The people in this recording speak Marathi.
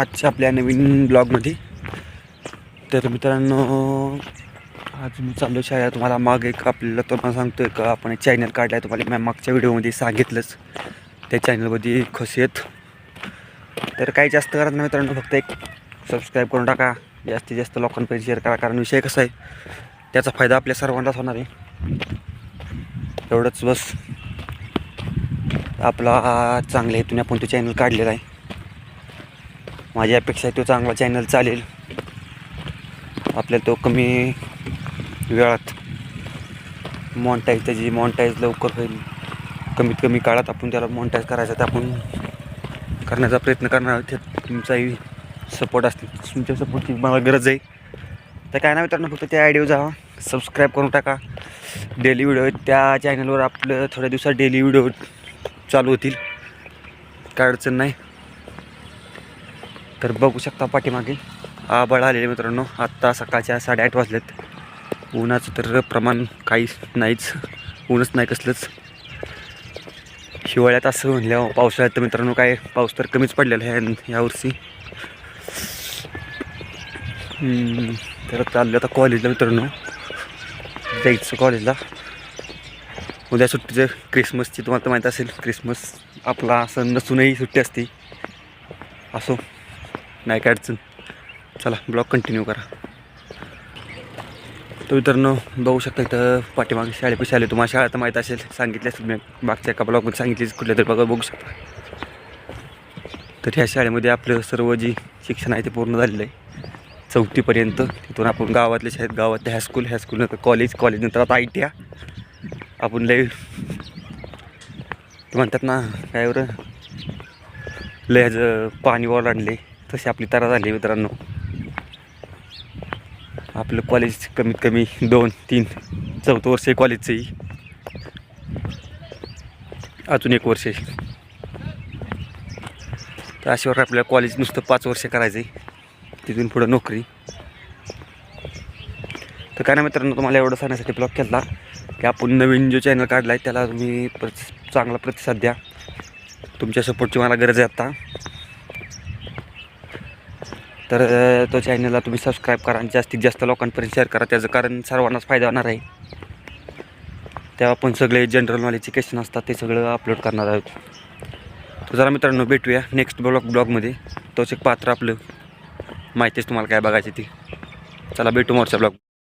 आजच्या आपल्या नवीन ब्लॉगमध्ये. तर मित्रांनो आज मी चाललो शाळेत. तुम्हाला माग एक आपल्याला तुम्हाला सांगतो का आपण एक चॅनल काढला आहे तुम्हाला मी मागच्या व्हिडिओमध्ये सांगितलंच. त्या चॅनलमध्ये आहेत. तर काही जास्त करत नाही मित्रांनो फक्त एक सबस्क्राईब करून टाका. जास्तीत जास्त लोकांपर्यंत शेअर करा कारण विषय कसा आहे त्याचा फायदा आपल्या सर्वांनाच होणार आहे. एवढंच बस. आपला चांगल्या हेतून आपण तो चॅनल काढलेला आहे. माझी अपेक्षा आहे तो चांगला चॅनल चालेल. आपल्याला तो कमी वेळात मॉन्टाईज त्याची मॉन्टाईज लवकर होईल. कमीत कमी काळात आपण त्याला मॉन्टाईज करायचा तर आपण करण्याचा प्रयत्न करणार आहोत. त्यात तुमचाही सपोर्ट असतील. तुमच्या सपोर्टची मला गरज आहे. तर काय नाही मित्रांनो फक्त त्या आयडिओ जावा सबस्क्राईब करून टाका. डेली व्हिडिओ त्या चॅनलवर आपलं थोड्या दिवसात डेली व्हिडिओ चालू होतील. काय अडचण नाही. तर बघू शकता पाठीमागे. आबाळ आलेले मित्रांनो आत्ता सकाळच्या साडेआठ वाजलेत. उन्हाचं तर प्रमाण काहीच नाहीच ऊनच नाही कसलंच. हिवाळ्यात असं म्हणल्या पावसाळ्यात तर मित्रांनो काय पाऊस तर कमीच पडलेला आहे यावर्षी तर चाललं आता कॉलेजला मित्रांनो. जायचं कॉलेजला. उद्या सुट्टीचं क्रिसमसची तुम्हाला तर माहीत असेल क्रिसमस आपला सण नसूनही सुट्टी असते. असो. नाही काय अडचण. चला ब्लॉग कंटिन्यू करा. तर मित्रांनो बघू शकता इथं पाठीमागे शाळेपाशी आले. तुम्हाला शाळा तर माहीत असेल सांगितले असेल मी मागच्या एका ब्लॉगमध्ये सांगितलीच कुठल्या तरी बघा बघू शकता. तर ह्या शाळेमध्ये आपलं सर्व जी शिक्षण आहे ते पूर्ण झालेलं आहे. चौथीपर्यंत तिथून आपण गावातल्या शाळेत गावातल्या हायस्कूल हायस्कूलनंतर कॉलेज कॉलेजनंतर आता आय टी आपण लय म्हणतात ना काय बरं लय ह्याचं पाणी आणले तशी आपली तारा झाली मित्रांनो. आपलं कॉलेज कमीत कमी दोन तीन चौथं वर्ष आहे. कॉलेजचंही अजून एक वर्ष आहे. तर अशावर आपल्याला कॉलेज नुसतं पाच वर्ष करायचं आहे तिथून पुढं नोकरी. तर काय ना मित्रांनो तुम्हाला एवढं सांगण्यासाठी ब्लॉग केला की आपण नवीन जो चॅनल काढला आहे त्याला तुम्ही प्रति चांगला प्रतिसाद द्या. तुमच्या सपोर्टची मला गरज आहे आता. तर तो चॅनलला तुम्ही सबस्क्राईब करा आणि जास्तीत जास्त लोकांपर्यंत शेअर करा. त्याचं कारण सर्वांनाच फायदा होणार आहे. तेव्हा आपण सगळे जनरल नॉलेजचे क्वेश्चन असतात ते सगळं अपलोड करणार आहोत. तर जरा मित्रांनो भेटूया नेक्स्ट ब्लॉग ब्लॉगमध्ये तोच एक पात्र आपलं. माहितीच तुम्हाला काय बघायची ती. चला भेटू मोरच्या ब्लॉग